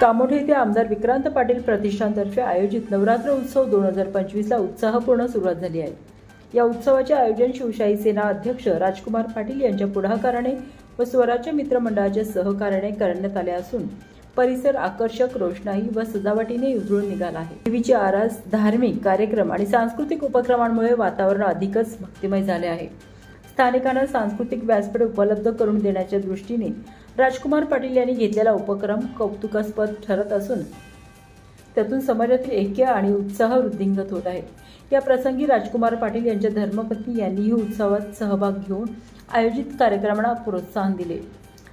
कामोठे येथे आमदार विक्रांत पाटील प्रतिष्ठानतर्फे आयोजित नवरात्र उत्सव दोन हजार पंचवीसला उत्साहपूर्ण सुरुवात झाली आहे. या उत्सवाचे आयोजन शिवशाही सेना अध्यक्ष राजकुमार पाटील यांच्या पुढाकाराने व स्वराज्य मित्रमंडळाच्या सहकार्याने करण्यात आले असून परिसर आकर्षक रोषणाई व सजावटीने उजळून निघाला आहे. देवीची आरास धार्मिक कार्यक्रम आणि सांस्कृतिक उपक्रमांमुळे वातावरण अधिकच भक्तिमय झाले आहे. स्थानिकांना सांस्कृतिक व्यासपीठ उपलब्ध करून देण्याच्या दृष्टीने राजकुमार पाटील यांनी घेतलेला उपक्रम कौतुकास्पद ठरत असून त्यातून समाजातील ऐक्य आणि उत्साह वृद्धिंगत होत आहे. या प्रसंगी राजकुमार पाटील यांच्या धर्मपत्नी यांनीही उत्सवात सहभाग घेऊन आयोजित कार्यक्रमांना प्रोत्साहन दिले.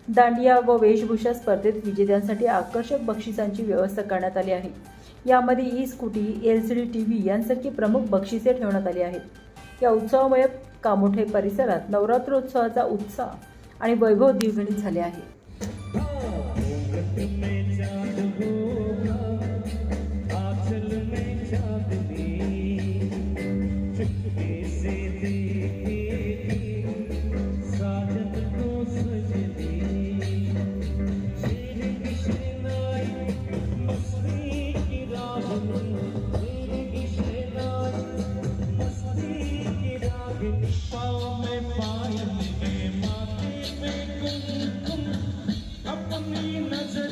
दांडिया व वेशभूषा स्पर्धेत विजेत्यांसाठी आकर्षक बक्षिसांची व्यवस्था करण्यात आली आहे. यामध्ये E scooty L C D T V यांसारखी प्रमुख बक्षिसे ठेवण्यात आली आहेत. या उत्सवामुळे कामोठे परिसरात नवरात्रोत्सवाचा उत्साह आणि वैभव द्विगुणित झाले आहे. अपनी नजर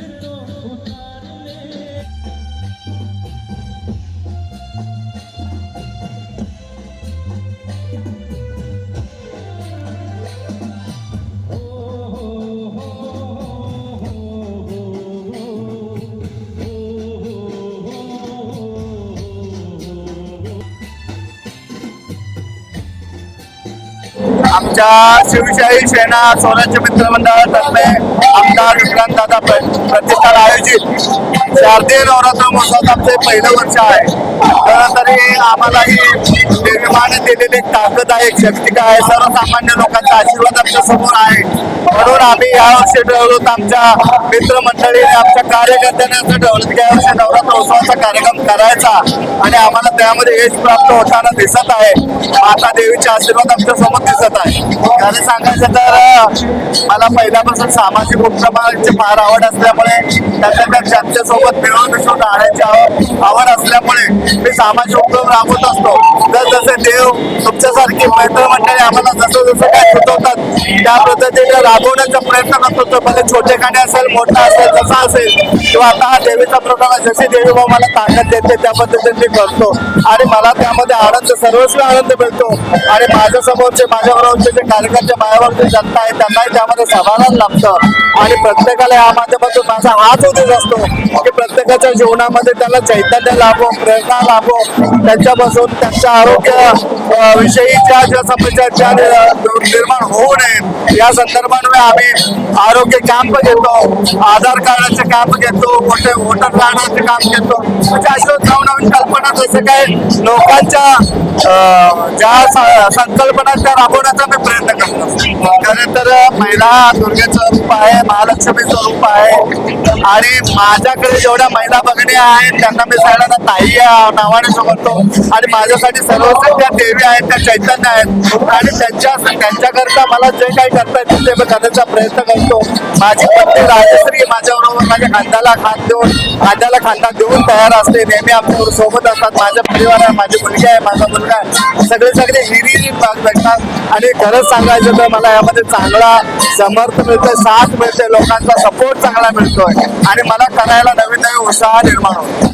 आमच्या शिवशाही सेना स्वराज्य मित्र मंडळातर्फे आमदार विक्रांत दादा प्रतिष्ठान आयोजित. शारदीय नवरात्र महोत्सवात आमचे पहिलं वर्ष आहे. खरं तरी आम्हाला ही निर्माण दिलेली ताकद आहे. एक शक्तिका आहे. सर्वसामान्य लोकांचा आशीर्वाद आमच्यासमोर आहे. म्हणून आम्ही या वर्षी ठरवलं आमच्या मित्रमंडळीने आमच्या कार्यकर्त्यांनी असं ठरवलं की या वर्षी नवरात्र उत्सवाचा कार्यक्रम करायचा. आणि आम्हाला त्यामध्ये यश प्राप्त होताना दिसत आहे. माता देवीचे आशीर्वाद आमच्यासमोर दिसत आहे. खरं सांगायचं तर मला पहिल्यापासून सामाजिक उपक्रमांची फार आवड असल्यामुळे त्याच्या त्या जनतेसोबत मिळून मिसळून राहण्याची आवड असल्यामुळे मी सामाजिक उपक्रम राबवत असतो. जस जसे देव तुमच्यासारखे मित्रमंडळी आम्हाला जसं जसं काय सुचवतात त्या पद्धतीने राबवण्याचा प्रयत्न करतो तो भले छोटे खाणे असेल मोठा असेल जसा असेल किंवा आता हा देवीचा प्रोग्राम जशी देवी भाऊ मला ताकद देते त्या पद्धतीने मी करतो आणि मला त्यामध्ये आनंद सर्वस्वी आनंद मिळतो. आणि माझ्यासमोरचे माझ्याबरोबरचे जे कार्यकर्ते माझ्यावरचे जनता आहे त्यांनाही त्यामध्ये समाधान लाभतं. आणि प्रत्येकाला या माध्यमातून माझा हाच उद्देश असतो की प्रत्येकाच्या जीवनामध्ये त्याला चैतन्य लाभो प्रेरणा लाभो. त्यांच्यापासून त्यांच्या आरोग्य विषयी त्या ज्या समस्या त्या निर्माण होऊ नये. या संदर्भामुळे आम्ही आरोग्य कॅम्प घेतो आधार कार्डाचे कॅम्प घेतो मोठे वोटर कार्डाचे काम घेतो. म्हणजे अशा नवनवीन कल्पना जसं काय लोकांच्या ज्या संकल्पना त्या राबवण्याचा मी प्रयत्न करतो. त्यानंतर खरं तर महिला दुर्गेचं रूप आहे महालक्ष्मीचं रूप आहे. आणि माझ्याकडे जेवढ्या महिला भगिनी आहेत त्यांना मी सगळ्यांना ताई नावाने समजतो. आणि माझ्यासाठी सर्वच त्या देवी आहेत त्या चैतन्य आहेत. आणि त्यांच्या त्यांच्याकरता मला जे काही करता येतील ते मी करण्याचा प्रयत्न करतो. माझी पत्नी राजश्री माझ्याबरोबर माझ्या खांद्याला खात देऊन खांद्याला खांदा देऊन तयार असते. नेहमी आमच्याबरोबर सोबत असतात. माझा परिवार आहे माझी मुलगी आहे माझा मुलगा आहे. सगळे सगळे हिरी भाग भेटतात. आणि खरंच सांगायचं तर मला यामध्ये चांगला समर्थ मिळतोय साथ मिळते लोकांचा सपोर्ट चांगला मिळतोय. आणि मला करायला नवीन नवीन उत्साह निर्माण होतो.